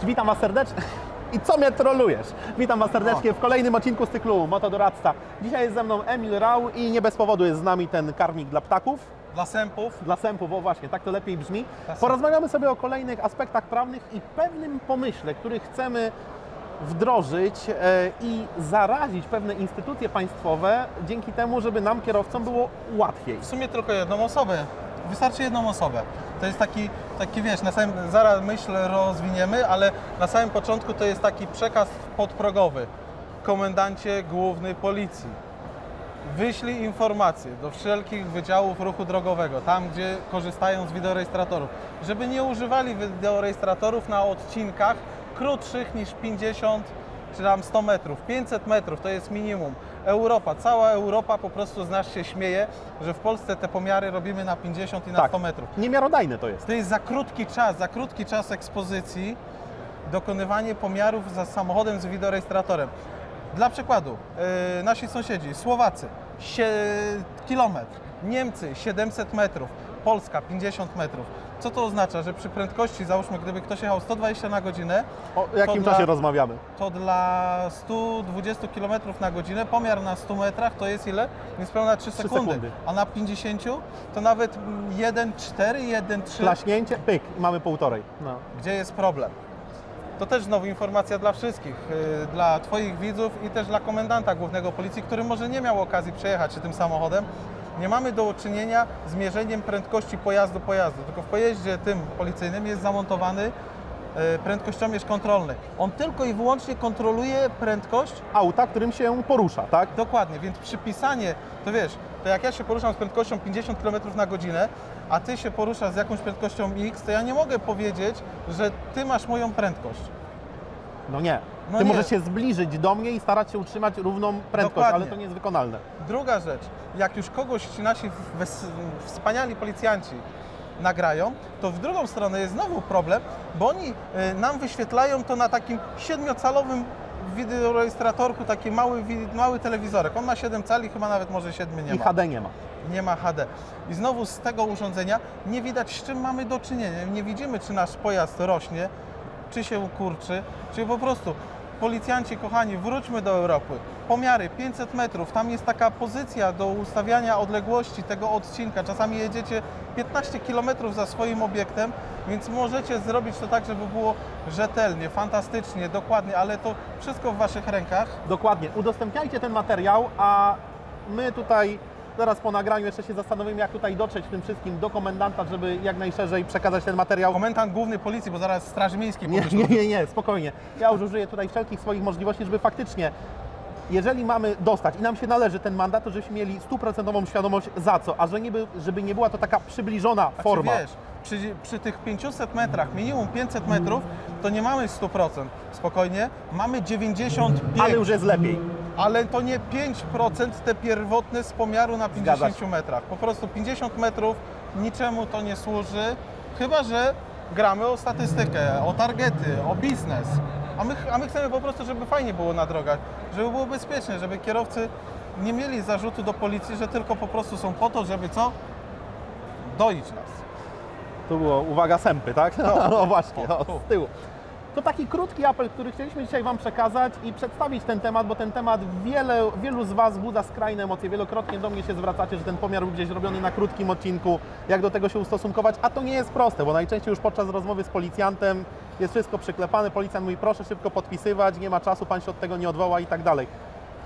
Cześć, witam Was serdecznie. I co mnie trolujesz? Witam Was serdecznie w kolejnym odcinku z cyklu Motodoradca. Dzisiaj jest ze mną Emil Rał i nie bez powodu jest z nami ten karmik dla ptaków. Dla sępów. Dla sępów, o właśnie, tak to lepiej brzmi. Porozmawiamy sobie o kolejnych aspektach prawnych i pewnym pomyśle, który chcemy wdrożyć e, i zarazić pewne instytucje państwowe dzięki temu, żeby nam kierowcom było łatwiej. W sumie tylko jedną osobę. Wystarczy jedną osobę. To jest taki, taki wiesz, na samym, zaraz myśl rozwiniemy, ale na samym początku to jest taki przekaz podprogowy. Komendancie główny policji. Wyślij informacje do wszelkich wydziałów ruchu drogowego, tam gdzie korzystają z wideorejestratorów, żeby nie używali wideorejestratorów na odcinkach krótszych niż 50 czy tam 100 metrów. 500 metrów to jest minimum. Europa, cała Europa po prostu z nas się śmieje, że w Polsce te pomiary robimy na 50 i na 100 metrów. Niemiarodajne to jest. To jest za krótki czas, za krótki czas ekspozycji dokonywanie pomiarów za samochodem z wideorejestratorem. Dla przykładu, yy, nasi sąsiedzi, Słowacy, sie, kilometr, Niemcy 700 metrów, Polska 50 metrów. Co to oznacza? Że przy prędkości, załóżmy, gdyby ktoś jechał 120 na godzinę, O jakim dla- czasie rozmawiamy? to dla 120 km na godzinę pomiar na 100 metrach to jest ile? Niespełna 3 Trzy sekundy. sekundy. A na 50 to nawet 1,4, 1,3. Klaśnięcie, pyk, mamy półtorej. No. Gdzie jest problem? To też znowu informacja dla wszystkich, yy, dla Twoich widzów i też dla komendanta głównego policji, który może nie miał okazji przejechać się tym samochodem. Nie mamy do czynienia z mierzeniem prędkości pojazdu pojazdu, tylko w pojeździe tym policyjnym jest zamontowany yy, prędkościomierz kontrolny. On tylko i wyłącznie kontroluje prędkość Auta, którym się porusza, tak? Dokładnie, więc przypisanie, to wiesz, to jak ja się poruszam z prędkością 50 km na godzinę, a ty się poruszasz z jakąś prędkością X, to ja nie mogę powiedzieć, że ty masz moją prędkość. No nie. No Ty nie. możesz się zbliżyć do mnie i starać się utrzymać równą prędkość, Dokładnie. ale to nie jest wykonalne. Druga rzecz, jak już kogoś ci nasi wspaniali policjanci nagrają, to w drugą stronę jest znowu problem, bo oni y, nam wyświetlają to na takim siedmiocalowym wideorejestratorku, taki mały, mały telewizorek. On ma 7 cali, chyba nawet może 7 nie I ma. HD nie ma. nie ma HD. I znowu z tego urządzenia nie widać, z czym mamy do czynienia. Nie widzimy, czy nasz pojazd rośnie, czy się kurczy, czy po prostu. Policjanci, kochani, wróćmy do Europy. Pomiary 500 metrów, tam jest taka pozycja do ustawiania odległości tego odcinka. Czasami jedziecie 15 km za swoim obiektem, więc możecie zrobić to tak, żeby było rzetelnie, fantastycznie, dokładnie, ale to wszystko w Waszych rękach. Dokładnie. Udostępniajcie ten materiał, a my tutaj zaraz po nagraniu jeszcze się zastanowimy, jak tutaj dotrzeć tym wszystkim do komendanta, żeby jak najszerzej przekazać ten materiał. Komendant główny policji, bo zaraz Straży Miejskiej Nie, nie, nie, nie, spokojnie. Ja już użyję tutaj wszelkich swoich możliwości, żeby faktycznie, jeżeli mamy dostać i nam się należy ten mandat, to żebyśmy mieli stuprocentową świadomość za co, a że nie by, żeby nie była to taka przybliżona A forma. Czy wiesz, przy, przy tych 500 metrach, minimum 500 metrów, to nie mamy 100%. Spokojnie, mamy 95%. Ale już jest lepiej. Ale to nie 5% te pierwotne z pomiaru na Zgadza 50 się. metrach. Po prostu 50 metrów niczemu to nie służy, chyba że gramy o statystykę, o targety, o biznes. A my, a my chcemy po prostu, żeby fajnie było na drogach, żeby było bezpiecznie, żeby kierowcy nie mieli zarzutu do policji, że tylko po prostu są po to, żeby co? Doić nas. Tu było, uwaga, sępy, tak? No, no właśnie, o, o, tu. z tyłu. To taki krótki apel, który chcieliśmy dzisiaj Wam przekazać i przedstawić ten temat, bo ten temat wiele, wielu z Was wzbudza skrajne emocje. Wielokrotnie do mnie się zwracacie, że ten pomiar był gdzieś robiony na krótkim odcinku, jak do tego się ustosunkować, a to nie jest proste, bo najczęściej już podczas rozmowy z policjantem jest wszystko przyklepane, policjant mówi proszę szybko podpisywać, nie ma czasu, Pan się od tego nie odwoła i tak dalej.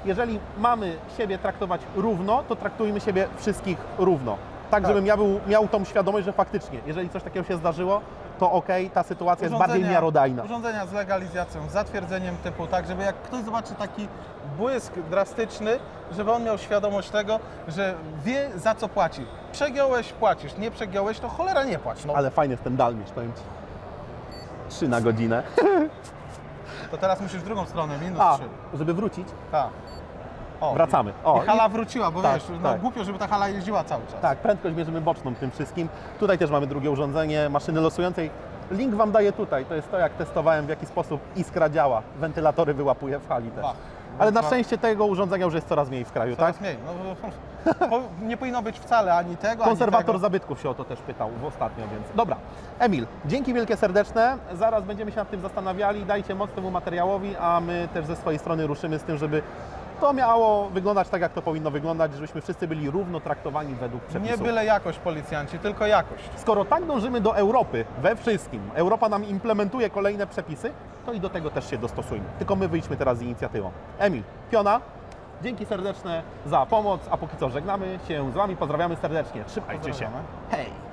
Jeżeli mamy siebie traktować równo, to traktujmy siebie wszystkich równo. Tak, Tak. żebym ja był, miał tą świadomość, że faktycznie, jeżeli coś takiego się zdarzyło, to okej, ta sytuacja jest bardziej miarodajna. Urządzenia z legalizacją, z zatwierdzeniem typu, tak, żeby jak ktoś zobaczy taki błysk drastyczny, żeby on miał świadomość tego, że wie za co płaci. Przegiąłeś, płacisz, nie przegiąłeś, to cholera nie płać. No, Ale fajny jest ten dalmierz, powiem Ci. Trzy na godzinę. to teraz musisz w drugą stronę, minus A, trzy. żeby wrócić, Tak. O, wracamy. O, I hala wróciła, bo Tak, wiesz, no tak. głupio, żeby ta hala jeździła cały czas. Tak, prędkość mierzymy boczną tym wszystkim. Tutaj też mamy drugie urządzenie maszyny losującej. Link Wam daję tutaj. To jest to, jak testowałem, w jaki sposób iskra działa. Wentylatory wyłapuje w hali też. Bach. Ale na Bach. szczęście tego urządzenia już jest coraz mniej w kraju, tak? Coraz mniej. No, nie powinno być wcale ani tego, Konserwator ani tego. zabytków się o to też pytał ostatnio, więc dobra. Emil, dzięki wielkie serdeczne. Zaraz będziemy się nad tym zastanawiali. Dajcie moc temu materiałowi, a my też ze swojej strony ruszymy z tym, żeby to miało wyglądać tak, jak to powinno wyglądać, żebyśmy wszyscy byli równo traktowani według Nie przepisów. byle jakość policjanci, tylko jakość. Skoro tak dążymy do Europy we wszystkim, Europa nam implementuje kolejne przepisy, to i do tego też się dostosujmy. Tylko my wyjdźmy teraz z inicjatywą. Emil, Piona, dzięki serdeczne za pomoc, a póki co żegnamy się z Wami, pozdrawiamy serdecznie. Trzymajcie się. Hej!